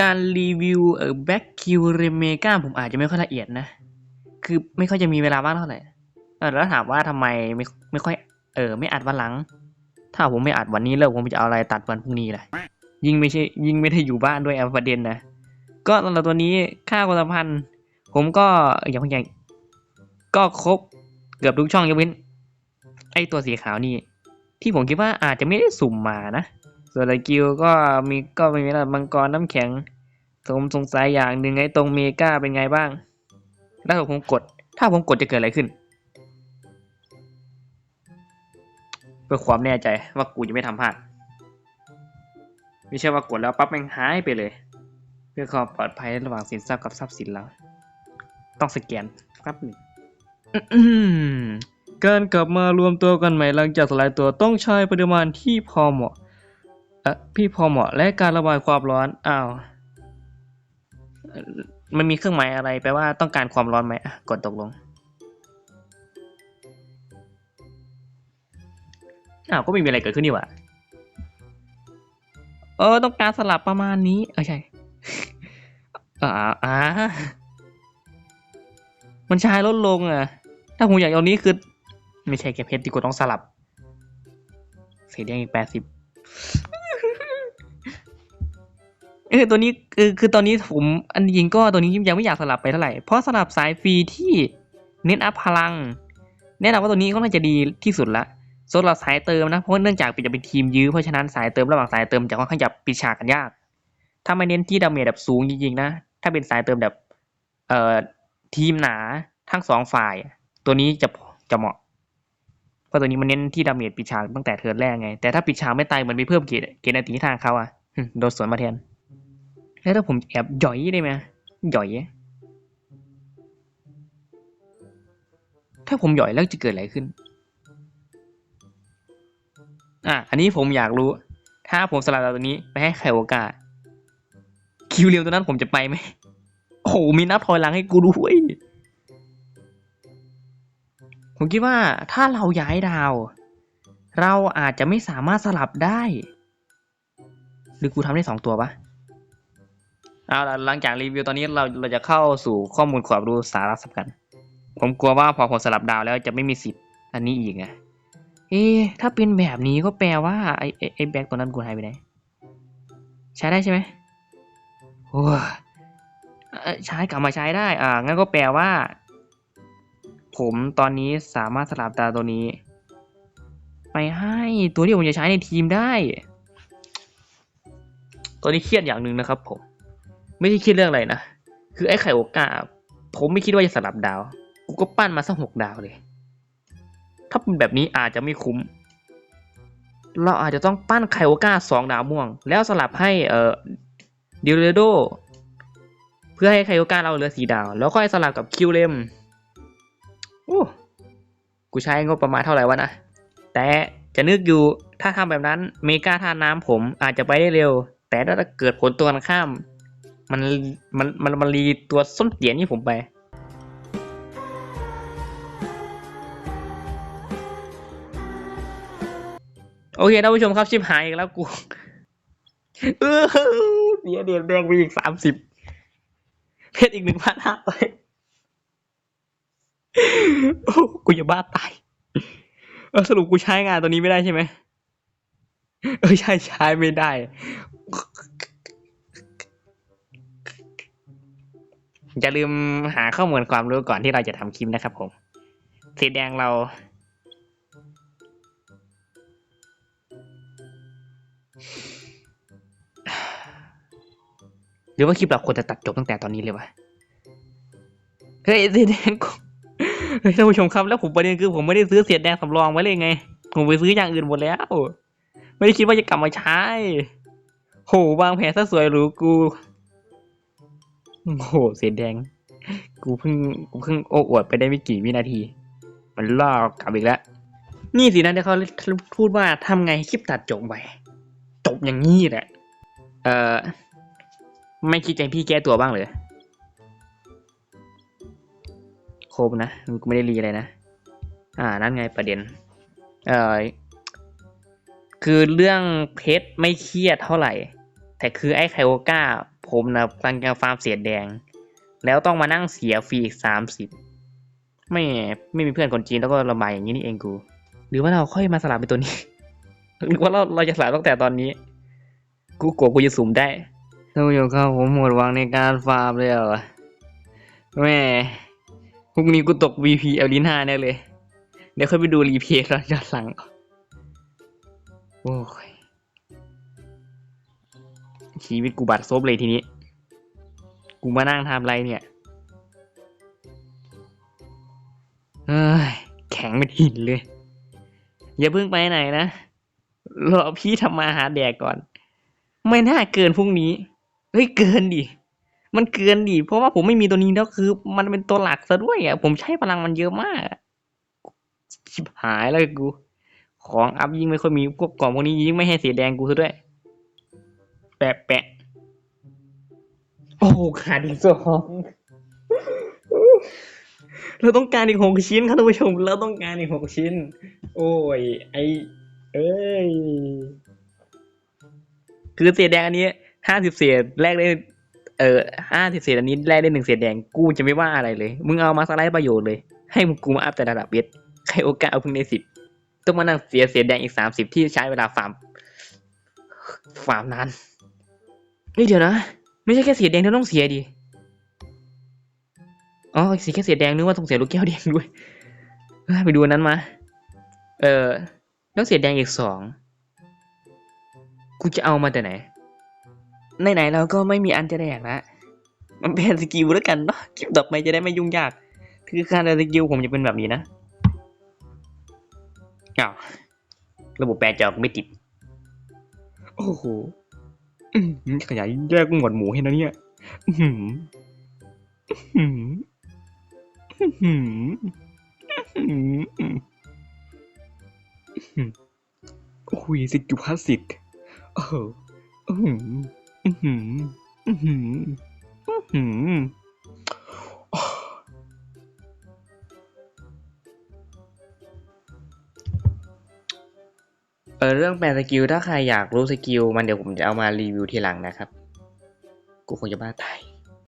การรีวิวเออแบ็คคิวเรเมกาผมอาจจะไม่ค่อยละเอียดนะ คือไม่ค่อยจะมีเวลาว่างเท่าไหร่แล้วถามว่าทำไมไม่ไม่ค่อยเออไม่อัดวันหลัง ถ้าผมไม่อัดวันนี้แล้วผมจะเอาอะไรตัดวันพรุ่งนี้ล่ะ ยิ่งไม่ใช่ยิ่งไม่ได้อยู่บ้านด้วยอาประเด็นนะ ก็สำหรับตัวนี้ค่าความสัมพันธ์ ผมก็อย่างพอย่างก็ครบเกือบทุกช่องยกเว้น ไอตัวสีขาวนี่ ที่ผมคิดว่าอาจจะไม่ได้สุ่มมานะ ส่วนไอกิวก็มีก็มีระดับมังกรน้ำแข็งผมสงสัยอย่างหนึ่งไอ้ตรงเมกาเป็นไงบ้าง แล้วถ้าผมกด ถ้าผมกดจะเกิดอะไรขึ้น เพื่อความแน่ใจว่ากูจะไม่ทำพลาด ไม่ใช่ว่ากดแล้วปั๊บม่งหายไปเลย เพื่อความปลอดภัยระหว่างสินทรัพย์กับทรัพย์สินเรา ต้องสแกนครับหนึ่งการกลับมารวมตัวกันใหม่หลังจากสลายตัวต้องใช้ปริมาณที่พอเหมาะ อ่อพี่พอเหมาะและการระบายความร้อนอ้าวมันมีเครื่องหมายอะไรแปลว่าต้องการความร้อนไหมอะกดตกลงอ้าวก็ไม่มีอะไรเกิดขึ้นนี่หว่าเออต้องการสลับประมาณนี้เออใช่อ่าอ่ามันใช้ลดลงอะ ถ้าผมอยากเอานี้คือ ไม่ใช่แค่เพชรที่กูต้องสลับสีแดงอีกแปดสิบ เออตัวนี้คือคือตอนนี้ผมอันจริงก็ตัวนี้ยังไม่อยากสลับไปเท่าไหร่ เพราะสลับสายฟรีที่เน้นอัพพลัง แน่นอนว่าตัวนี้ก็น่าจะดีที่สุดละสำหรับสายเติมนะ เพราะเนื่องจากจะเป็นทีมยื้อเพราะฉะนั้นสายเติมระหว่างสายเติมจะค่อนข้างจะปิดฉากกันยาก ถ้าไม่เน้นที่ดาเมจแบบสูงจริงๆนะ ถ้าเป็นสายเติมแบบเอ่อทีมหนาทั้งสองฝ่าย ตัวนี้จะจะเหมาะเพราะตัวนี้มันเน้นที่ดาเมจปิดฉากตั้งแต่เทิร์นแรกไง แต่ถ้าปิดฉากไม่ตายเหมือนไปเพิ่มเกรดเกรดนาทีทางเขาอะโดนสวนมาแทน แล้วถ้าผมแอบหย่อยได้ไหมหย่อย ถ้าผมหย่อยแล้วจะเกิดอะไรขึ้น อะ อันนี้ผมอยากรู้ ถ้าผมสลับตัวนี้ไปให้ใคโอกาสคิวเร็วตัวนั้นผมจะไปไหมโอ้โห มีนับถอยหลังให้กูด้วย ผมคิดว่าถ้าเราย้ายดาว เราอาจจะไม่สามารถสลับได้ หรือกูทำได้สองตัวปะ เอาล่ะหลังจากรีวิวตอนนี้เราเราจะเข้าสู่ข้อมูลความรู้สาระสำคัญ ผมกลัวว่าพอผมสลับดาวแล้วจะไม่มีสิทธิ์อันนี้อีกไงเอ๊ถ้าเป็นแบบนี้ก็แปลว่าไอ้ไอ้ไอ้แบ็กตัวนั้นกูหายไปไหน ใช้ได้ใช่ไหมโอ้ใช้กลับมาใช้ได้ อ่า งั้นก็แปลว่า ผมตอนนี้สามารถสลับดาวตัวนี้ ไปให้ตัวที่ผมจะใช้ในทีมได้ ตัวนี้เครียดอย่างหนึ่งนะครับผม ไม่ได้ครียดเรื่องอะไรนะ คือไอ้ไข่โอกาผมไม่คิดว่าจะสลับดาว กูก็ปั้นมาสักหกดาวเลย ถ้าเป็นแบบนี้อาจจะไม่คุ้ม เราอาจจะต้องปั้นไข่โอกาสองดาวม่วง แล้วสลับให้เอ่อดิเรโด เพื่อให้ไข่โอกาเราเหลือสีดาว แล้วค่อยสลับกับคิวเลมโอ้กูใช้งบประมาณเท่าไหร่วะนะ แต่จะนึกอยู่ถ้าทำแบบนั้นเมกาทาน้ำผมอาจจะไปได้เร็ว แต่ถ้าเกิดผลตัวกันข้าม มันมันมันมันรีตัวส้นเตียนี่ผมไป โอเคท่านผู้ชมครับชิบหายอีกแล้วกูเออเสียเดียนแดงไปอีกสามสิบเพชรอีกหนึ่งพันห้าไปโอ้กูจะบ้าตายเออสรุปกูใช้งานตัวนี้ไม่ได้ใช่ไหมเออใช่ใช้ไม่ได้ อย่าลืมหาข้อมูลความรู้ก่อนที่เราจะทำคลิปนะครับผม สีแดงเรา หรือว่าคลิปเราควรจะตัดจบตั้งแต่ตอนนี้เลยวะ เฮ้ยสีแดงเฮ้ยท่านผู้ชมครับแล้วผมประเด็นคือผมไม่ได้ซื้อเสียแดงสำรองไว้เลยไง ผมไปซื้ออย่างอื่นหมดแล้ว ไม่ได้คิดว่าจะกลับมาใช้โหวางแผนซะสวยหรูกู โหเสียแดง กูเพิ่งกูเพิ่งโอ้อวดไปได้ไม่กี่วินาที มันล่อกลับอีกแล้ว นี่สินะที่เขาพูดว่าทำไงคลิปตัดจบไป จบอย่างนี้แหละ เอ่อ ไม่คิดใจพี่แก้ตัวบ้างเลยโคมนะมันกูไม่ได้รีอะไรนะ อ่า นั่นไงประเด็น เอ่อ คือเรื่องเพชรไม่เครียดเท่าไหร่ แต่คือไอ้ไคโอก้า ผมนะกำลังจะฟาร์มเศษแดง แล้วต้องมานั่งเสียฟรีอีกสามสิบไม่ไม่มีเพื่อนคนจีนแล้วก็ระบายอย่างนี้นี่เองกู หรือว่าเราค่อยมาสลับเป็นตัวนี้ หรือว่าเราเราจะสลับตั้งแต่ตอนนี้ กูกลัวกูจะสุ่มได้ท่านผู้ชมครับผมหมดหวังในการฟาร์มเลยเหรอแม่พรุ่งนี้กูตก VP เอลิน่าแน่เลย เดี๋ยวค่อยไปดูรีเพลย์ตอนย้อนหลัง โอ้ย ชีวิตกูบัดซบเลยทีนี้ กูมานั่งทำอะไรเนี่ยเฮ้ยแข็งเป็นหินเลย อย่าเพิ่งไปไหนนะ รอพี่ทำมาหาแดกก่อน ไม่น่าเกินพรุ่งนี้ เฮ้ยเกินดิ มันเกินดิ เพราะว่าผมไม่มีตัวนี้แล้วคือ มันเป็นตัวหลักซะด้วยอะ ผมใช้พลังมันเยอะมากชิบหายแล้วกู ของอัพยิ่งไม่ค่อยมีพวกกล่องพวกนี้ยิ่งไม่ให้เสียแดงกูซะด้วย แปะแปะ โอ้ขาดอีกสองเราต้องการอีกหกชิ้นครับท่านผู้ชมเราต้องการอีกหกชิ้น โอ้ย ไอเอ้ย คือเศษแดงอันนี้ห้าสิบเศษแลกได้ เออห้าสิบเศษอันนี้แลกได้หนึ่งเศษแดงกูจะไม่ว่าอะไรเลย มึงเอามาสไลด์ประโยชน์เลย ให้มึงกูมาอัพแต่ระดับเบสใครโอกาสเอาเพิ่งได้สิบต้องมานั่งเสียเศษแดงอีกสามสิบที่ใช้เวลาฟาร์มฟาร์มนาน เฮ้ยเดี๋ยวนะ ไม่ใช่แค่เสียแดงที่ต้องเสียดิ อ๋อสีแค่เสียแดงนึกว่าต้องเสียลูกแก้วแดงด้วย ไปดูนั้นมา เออแล้วเสียแดงอีกสองกูจะเอามาแต่ไหน ไหนๆเราก็ไม่มีอันจะแดกละมันเป็นสกิลแล้วกันเนาะคลิปต่อไปจะได้ไม่ยุ่งยาก คือการสกิลผมจะเป็นแบบนี้นะอ้าวระบบแปลจอกไม่ติด โอ้โห ขยายแยกหมวดหมูให้นะเนี่ยอือหืออื้อหืออื้อหืออื้อหืออื้อหือโอ้ยสิจุพลาสติกเอออื้อหืมอือหืม อเรื่องแปลสกิลถ้าใครอยากรู้สกิลมันเดี๋ยวผมจะเอามารีวิวทีหลังนะครับ กูคงจะบ้าตาย